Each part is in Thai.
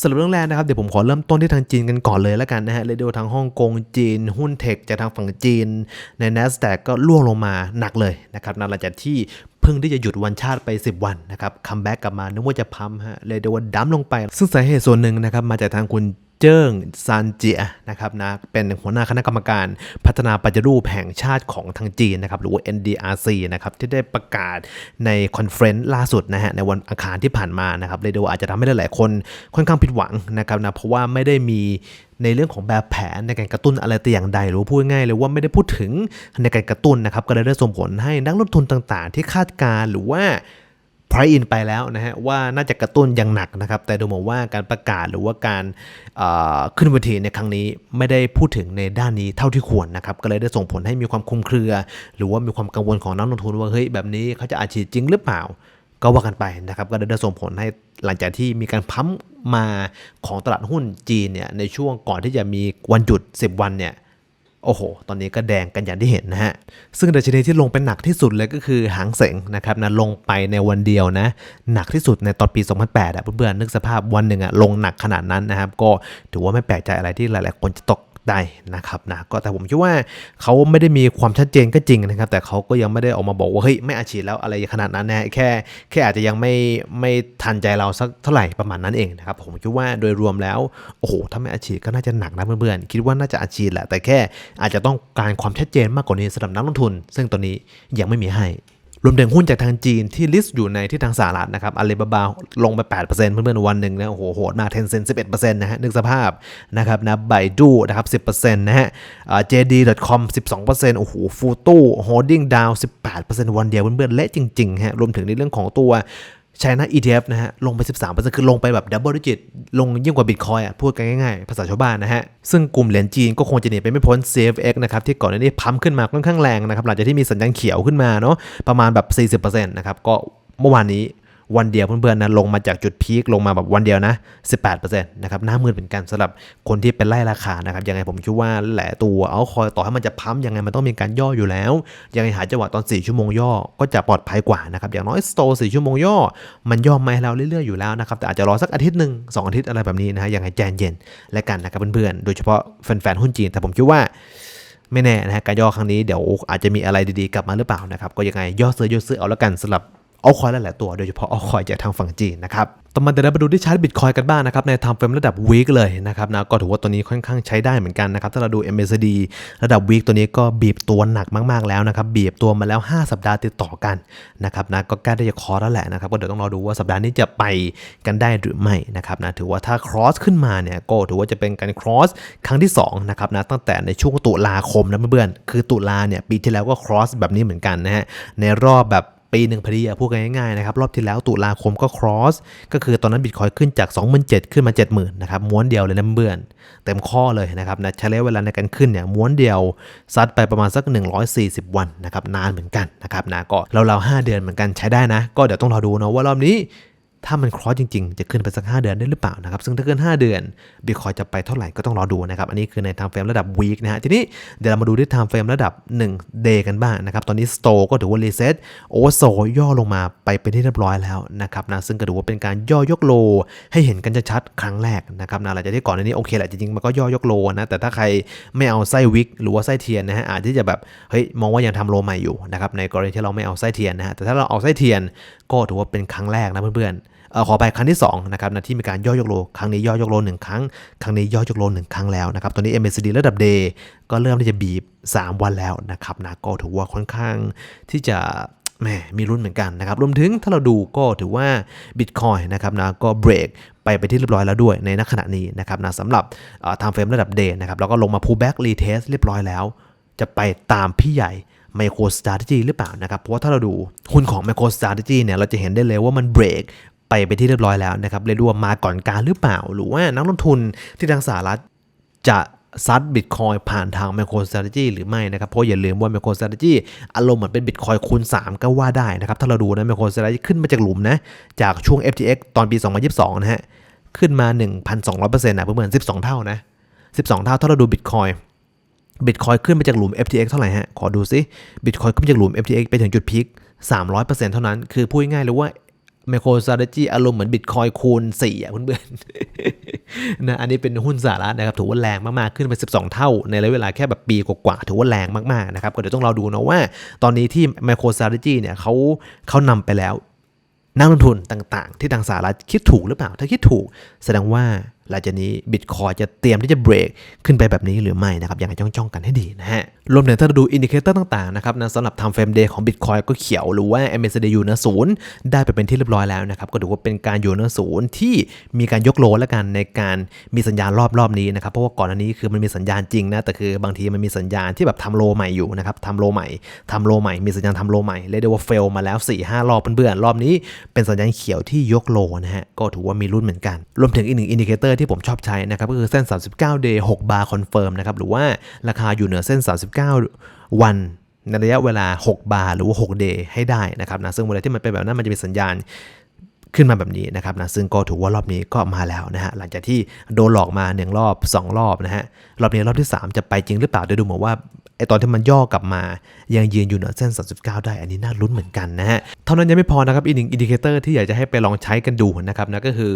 สำหรับเรื่องแรกนะครับ เดี๋ยวผมขอเริ่มต้นที่ทางจีนกันก่อนเลยแล้วกันนะฮะเรดิโอทางฮ่องกงจีน หุ้นเทคจากทางฝั่งจีน ใน NASDAQ ก็ล่วงลงมาหนักเลยนะครับหลังจากที่เพิ่งที่จะหยุดวันชาติไป 10 วันนะครับคัมแบ็กกลับมานึกว่าจะพัมฮะเลยเดียวว่าดั้มลงไป ซึ่งสาเหตุส่วนหนึ่งนะครับมาจากทางคุณ เจิ้งซานเจียนะครับนะเป็นหัวหน้าคณะกรรมการพัฒนาปัจจุรูปแห่งชาติของทางจีนนะครับหรือว่า NDRC นะครับที่ได้ประกาศในคอนเฟรนซ์ล่าสุดนะฮะในวันอังคารที่ผ่านมานะครับเลยดียวว่าอาจจะทำให้หลายๆคนค่อนข้างผิดหวังนะครับนะเพราะว่าไม่ได้มีในเรื่องของแบบแผนในการกระตุ้นอะไรแต่อย่างใดหรือพูดง่ายๆเลยว่าไม่ได้พูดถึงในการกระตุ้นนะครับก็เลยได้ส่งผลให้นักลงทุนต่างๆ ที่คาดการหรือว่า พรอินไปแล้วนะฮะว่าน่าจะกระตุ้นอย่างหนักนะครับ แต่ดูเหมือนว่าการประกาศหรือว่าการขึ้นเวทีในครั้งนี้ไม่ได้พูดถึงในด้านนี้เท่าที่ควรนะครับ ก็เลยได้ส่งผลให้มีความคลุมเครือ หรือว่ามีความกังวลของนักลงทุนว่าเฮ้ยแบบนี้เขาจะอาชีพจริงหรือเปล่า ก็ว่ากันไปนะครับ ก็ได้ส่งผลให้หลังจากที่มีการพัมมาของตลาดหุ้นจีนเนี่ยในช่วงก่อนที่จะมีวันหยุด 10 วันเนี่ย โอ้โห ตอนนี้ก็แดงกันอย่างที่เห็นนะฮะ ซึ่งดัชนีที่ลงไปหนักที่สุดเลยก็คือหางเสงนะครับนะลงไปในวันเดียวนะ หนักที่สุดในตอนปี 2008อะเพื่อนๆนึกสภาพวันหนึ่งอะลงหนักขนาดนั้นนะครับ ก็ถือว่าไม่แปลกใจอะไรที่หลายๆ คนจะตก ได้นะครับนะก็แต่ผมคิดว่าเขาไม่ได้มีความชัดเจนก็จริงนะครับ แต่เขาก็ยังไม่ได้ออกมาบอกว่าเฮ้ยไม่อาชีพแล้วอะไรขนาดนั้นนะแค่แค่อาจจะยังไม่ไม่ทันใจเราสักเท่าไหร่ประมาณนั้นเองนะครับผมคิดว่าโดยรวมแล้วโอ้โหถ้าไม่อาชีพก็น่าจะหนักนะเพื่อนๆคิดว่าน่าจะอาชีพแหละแต่แค่อาจจะต้องการความชัดเจนมากกว่านี้สำหรับนักลงทุน ซึ่งตอนนี้ยังไม่มีให้ รวมถึงหุ้นจากทางจีนที่ลิสต์อยู่ในที่ทางสหรัฐนะครับอาลีบาบาลงไป 8%เพื่อนๆวันหนึ่งนะโอ้โหโหดมากเทนเซ็น11%นะฮะนึกสภาพนะครับนะไบดูนะครับ10%นะฮะอ่า JD.com 12%โอ้โหฟูตู้โฮดดิ้งดาว18%วันเดียวเพื่อนๆเละจริงๆฮะรวมถึงในเรื่องของตัว China ETF นะฮะ ลงไป 13%คือลงไปแบบดับเบิลดิจิต ลงยิ่งกว่าบิตคอยอะ พูดกันง่ายๆ ภาษาชาวบ้านนะฮะ ซึ่งกลุ่มเหรียญจีนก็คงจะหนีไปไม่พ้น CFX นะครับ ที่ก่อนหน้านี้พัมขึ้นมาค่อนข้างแรงนะครับ หลังจากที่มีสัญญาณเขียวขึ้นมาเนาะประมาณแบบ 40%นะครับก็เมื่อวานนี้ วันเดียวเพื่อนๆนะลงมาจากจุดพีคลงมาแบบวันเดียวนะ 18%นะครับหน้ามืดเป็นกันสำหรับคนที่เป็นไล่ราคานะครับยังไงผมคิดว่าแหละตัวเอาคอยต่อให้มันจะพัมยังไงมันต้องมีการย่ออยู่แล้ว ยังไงหาจังหวะตอน 4 ชั่วโมงย่อก็จะปลอดภัยกว่านะครับอย่างน้อยสโต4ชั่วโมงย่อ มันย่อมาให้เราเรื่อยๆอยู่แล้วนะครับแต่อาจจะรอสักอาทิตย์หนึ่งสองอาทิตย์อะไรแบบนี้นะฮะยังไงใจเย็นและกันนะครับเพื่อนๆโดยเฉพาะแฟนๆหุ้นจีนแต่ผมคิดว่าไม่แน่นะฮะการย่อครั้งนี้เดี๋ยวอาจจะมีอะไรดีๆกลับมาหรือเปล่านะครับก็ยังไงย่อซื้อย่อซื้อเอาแล้วกันสำหรับ เอาคอยหลาย ๆ ตัวโดยเฉพาะเอาคอยจากทางฝั่งจีนนะครับต่อมาเดี๋ยวเราไปดูที่ชาร์ตบิตคอยกันบ้างนะครับในทม์เฟรมระดับวีคเลยนะครับนะก็ถือว่าตัวนี้ค่อนข้างใช้ได้เหมือนกันนะครับถ้าเราดู MACD ระดับวีคตัวนี้ก็บีบตัวหนักมาก ๆ แล้วนะครับบีบตัวมาแล้ว 5 สัปดาห์ติดต่อกันนะครับนะก็ใกล้ที่จะคอร์แล้วแหละนะครับก็เดี๋ยวต้องรอดูว่าสัปดาห์นี้จะไปกันได้หรือไม่นะครับนะถือว่าถ้า cross ขึ้นมาเนี่ยก็ถือว่าจะเป็นการ cross ครั้งที่2นะครับนะตั้งแต่ในช่วงตุลาคมนะเพื่อนๆคือตุลาเนี่ยปีที่แล้วก็ cross แบบนี้เหมือนกันนะฮะในรอบแบบ ปีหนึ่งพอดีอะพูดกันง่ายๆนะครับรอบที่แล้วตุลาคมก็ครอสก็คือตอนนั้นบิตคอยขึ้นจาก 27,000 ขึ้นมา 70,000นะครับม้วนเดียวเลยน้ำเบื่อนเต็มข้อเลยนะครับนะใช้ระยะเวลาในการขึ้นเนี่ยม้วนเดียวซัดไปประมาณสัก 140 วันนะครับนานเหมือนกันนะครับนะก็เราๆ5เดือนเหมือนกันใช้ได้นะ ก็เดี๋ยวต้องรอดูนะว่ารอบนี้ ถ้ามันครอสจริงๆ จะขึ้นไปสัก 5 เดือนได้หรือเปล่านะครับ ซึ่งถ้าเกิน 5 เดือนบิตคอยจะไปเท่าไหร่ก็ต้องรอดูนะครับ อันนี้คือใน time frame ระดับ week นะฮะ ทีนี้เดี๋ยวเรามาดูที่ time frame ระดับ1 day กันบ้างนะครับ ตอนนี้ store ก็ถือว่า reset oversold ย่อลงมาไปเป็นที่เรียบร้อยแล้วนะครับนะ ซึ่งก็ถือว่าเป็นการย่อยกโล ให้เห็นกันชัดๆครั้งแรกนะครับนะหลังจากที่ก่อนหน้านี้โอเคแหละจริงๆมันก็ย่อยกโลนะ แต่ถ้าใครไม่เอาไส้วิกหรือว่าไส้เทียนนะฮะอาจจะแบบเฮ้ยมองว่ายังทำโลใหม่อยู่นะครับในกรณีที่เราไม่เอาไส้เทียนนะฮะแต่ถ้าเราเอาไส้เทียนก็ถือว่าเป็นครั้งแรกนะเพื่อนๆ ขอไปครั้งที่2นะครับนะที่มีการย่อยกโลครั้งนี้ย่อยกโลหนึ่งครั้ง ครั้งนี้ย่อยกโลหนึ่งครั้งแล้วนะครับตอนนี้ MACD ระดับ day ก็เริ่มที่จะบีบ 3 วันแล้วนะครับนะก็ถือว่าค่อนข้างที่จะแหมมีรุ่นเหมือนกันนะครับรวมถึงถ้าเราดูก็ถือว่า Bitcoin นะครับนะก็เบรกไปไปที่เรียบร้อยแล้วด้วยในณขณะนี้นะครับนะสำหรับเอ่อ time frame ระดับ day นะครับแล้วก็ลงมา pullback retest เรียบร้อยแล้ว จะไปตามพี่ใหญ่ Micro Strategy หรือเปล่านะครับ เพราะว่าถ้าเราดูหุ้นของ Micro Strategy เนี่ยเราจะเห็นได้เลยว่ามันเบรก ไปไปที่เรียบร้อยแล้วนะครับเรียกได้ว่ามาก่อนการหรือเปล่า หรือว่านักลงทุนที่ทางสหรัฐจะซัดบิตคอยผ่านทาง Micro Strategy หรือไม่นะครับ เพราะอย่าลืมว่า Micro Strategy อารมณ์เหมือนเป็นบิตคอยคูณ 3 ก็ว่าได้นะครับ ถ้าเราดูนะ Micro Strategy ขึ้นมาจากหลุมนะ จากช่วง FTX ตอนปี 2022 นะฮะ ขึ้นมา 1,200%นะเพื่อนๆ12 เท่านะ 12 เท่าถ้าเราดูบิตคอยบิตคอยขึ้นไปจากหลุม FTX เท่าไหร่ฮะ ขอดูซิบิตคอยขึ้นไปจากหลุม FTX ไปถึงจุดพีค300%เท่านั้น คือพูดง่ายๆเลยว่า Micro Strategy อารมณ์เหมือน Bitcoin คูณ4อะเพื่อนๆนะอันนี้เป็นหุ้นสาระนะครับถือว่าแรงมากๆขึ้นไป 12 เท่า ในระยะเวลาแค่แบบปีกว่าๆถือว่าแรงมากๆนะครับก็เดี๋ยวต้องรอดูนะว่า ตอนนี้ที่ Micro Strategy เนี่ยเขาเขานำไปแล้วนักลงทุนต่างๆ ที่ทางสหรัฐคิดถูกหรือเปล่า ถ้าคิดถูกแสดงว่า หลังจากนี้บิตคอยจะเตรียมที่จะเบรกขึ้นไปแบบนี้หรือไม่นะครับยังไงจ้องๆกันให้ดีนะฮะรวมถึงถ้าเราดูอินดิเคเตอร์ต่างๆนะครับนะสำหรับ time frame day ของ Bitcoin ก็เขียวหรือว่า MACD อยู่หนือศูนย์ได้ไปเป็นที่เรียบร้อยแล้วนะครับก็ถือว่าเป็นการอยู่หนือศูนย์ที่มีการยกโลและกันในการมีสัญญาณรอบรอบนี้นะครับเพราะว่าก่อนอันนี้คือมันมีสัญญาณจริงนะแต่คือบางทีมันมีสัญญาณที่แบบทำโลใหม่อยู่นะครับทำโลใหม่ทำโลใหม่มีสัญญาณทำโลใหม่เรียกได้ว่าเฟลมาแล้ว4 5รอบเพื่อนๆรอบนี้ เป็นสัญญาณเขียวที่ยกโลนะฮะก็ถือว่ามีรุ่นเหมือนกัน รวมถึงอีกหนึ่งอินดิเคเตอร์ที่ผมชอบใช้นะครับก็คือเส้น 39 day 6 bar confirm นะครับหรือว่าราคาอยู่เหนือเส้น 39 วันในระยะเวลา 6 บาร์หรือว่า 6 เดย์ให้ได้นะครับนะซึ่งเวลาที่มันเป็นแบบนั้นมันจะมีสัญญาณขึ้นมาแบบนี้นะครับนะซึ่งก็ถือว่ารอบนี้ก็มาแล้วนะฮะหลังจากที่โดนหลอกมา 1 รอบ 2 รอบนะฮะรอบนี้รอบที่ 3 จะไปจริงหรือเปล่าเดี๋ยวดูเหมือนว่า ไอตอนที่มันย่อกลับมา ยังยืนอยู่เหนือเส้น 39 ได้ อันนี้น่าลุ้นเหมือนกันนะฮะ เท่านั้นยังไม่พอนะครับ อีกหนึ่งอินดิเคเตอร์ที่อยากจะให้ไปลองใช้กันดูนะครับนะก็คือ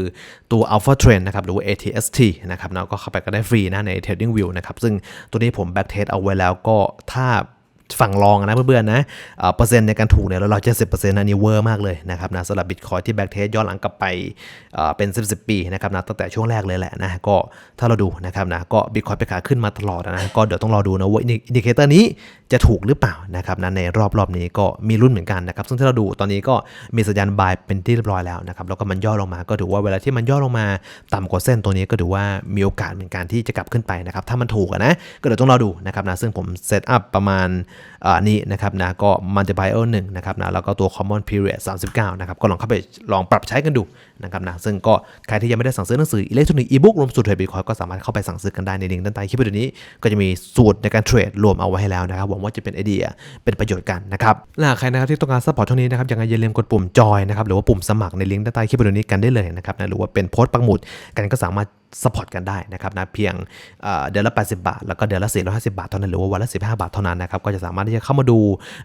ตัว Alpha Trend นะครับหรือว่า ATST นะครับเราก็เข้าไปก็ได้ฟรีนะใน Trading View นะครับ ซึ่งตัวนี้ผม back test เอาไว้แล้วก็ถ้า ฝั่งรองนะเพื่อนๆนะเอ่อเปอร์เซ็นต์ในการถูกเนี่ยเราเจ็ดสิบเปอร์เซ็นต์อันนี้เวอร์มากเลยนะครับนะสำหรับบิตคอยที่แบ็กเทสย้อนหลังกลับไปเอ่อเป็น 10บสปีนะครับนะตั้งแต่ช่วงแรกเลยแหละนะก็ถ้าเราดูนะครับนะก็บิตคอยไปขาขึ้นมาตลอดนะก็เดี๋ยวต้องรอดูนะว่าอินดิเคเตอร์นี้จะถูกหรือเปล่านะครับนะในรอบรอบนี้ก็มีรุ่นเหมือนกันนะครับซึ่งถ้าเราดูตอนนี้ก็มีสัญญาณบายเป็นที่เรียบร้อยแล้วนะครับแล้วก็มันย่อลงมาก็ถือว่าเวลาที่มันย่อลงมาต่ำกว่าเส้นตัวนี้ก็ถือว่ามีโอกาสเหมือนกันที่จะกลับขึ้นไปนะครับถ้ามันถูกนะก็เดี๋ยวต้องรอดูนะครับนะซึ่งผมเซตอัพประมาณอนี้นะครับนะก็ multiplier 1นะครับนะแล้วก็ตัว common period 39นะครับก็ลองเข้าไปลองปรับใช้กันดูนะครับนะซึ่งก็ใครที่ยังไม่ได้สั่งซื้อหนังสืออิเล็กทรอนิกส์อีบุ๊กรวมสูตรเทรดบิตคอยก็สามารถเข้าไปสั่งซื้อกันได้ในลิงก์ด้านใต้คลิปวิดีโอนี้ก็จะมีสูตรในการเทรดรวมเอาไว้ให้แล้วนะครับหวังว่าจะเป็นไอเดียเป็นประโยชน์กันนะครับและใครนะครับที่ต้องการซัพพอร์ตช่องนี้นะครับยังไงอย่าลืมกดปุ่มจอยนะครับหรือว่าปุ่มสมัครในลิงก์ด้านใต้คลิปวิดีโอนี้กันได้เลยนะครับนะหรือว่าเป็นโพสต์ปักหมุดกันก็สามารถ สปอร์ตกันได้นะครับนะเพียงเดือนละ 80 บาท แล้วก็เดือนละ 450 บาทเท่านั้นหรือว่าวันละ 15 บาทเท่านั้นนะครับก็จะสามารถที่จะเข้ามาดู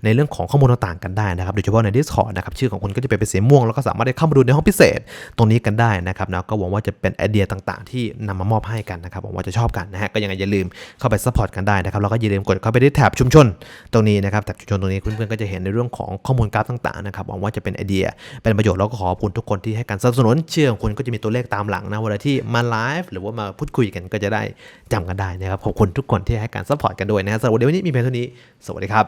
ในเรื่องของข้อมูลต่างๆกันได้นะครับโดยเฉพาะใน Discord นะครับชื่อของคุณก็จะเป็นสีม่วง แล้วก็สามารถได้เข้ามาดูในห้องพิเศษตรงนี้กันได้นะครับนะก็หวังว่าจะเป็นไอเดียต่างๆ ที่นำมามอบให้กันนะครับหวังว่าจะชอบกันนะฮะก็ยังไงอย่าลืมเข้าไปซัพพอร์ตกันได้นะครับแล้วก็อย่าลืมกดเข้าไปที่แท็บชุมชนตรงนี้นะครับแท็บชุมชนตรงนี้เพื่อนๆก็จะเห็นในเรื่องของข้อมูลกราฟต่างๆนะครับหวังว่าจะเป็นไอเดียเป็นประโยชน์แล้วก็ขอบคุณทุกคนที่ให้การสนับสนุนเชื่อของคุณก็จะมีตัวเลขตามหลังนะเวลาที่มาไลฟหรือว่ามาพูดคุยกันก็จะได้จำกันได้นะครับขอบคุณทุกคนที่ให้การซัพพอร์ตกันด้วยนะฮะสำหรับวันนี้มีเพียงเท่านี้ สวัสดีครับ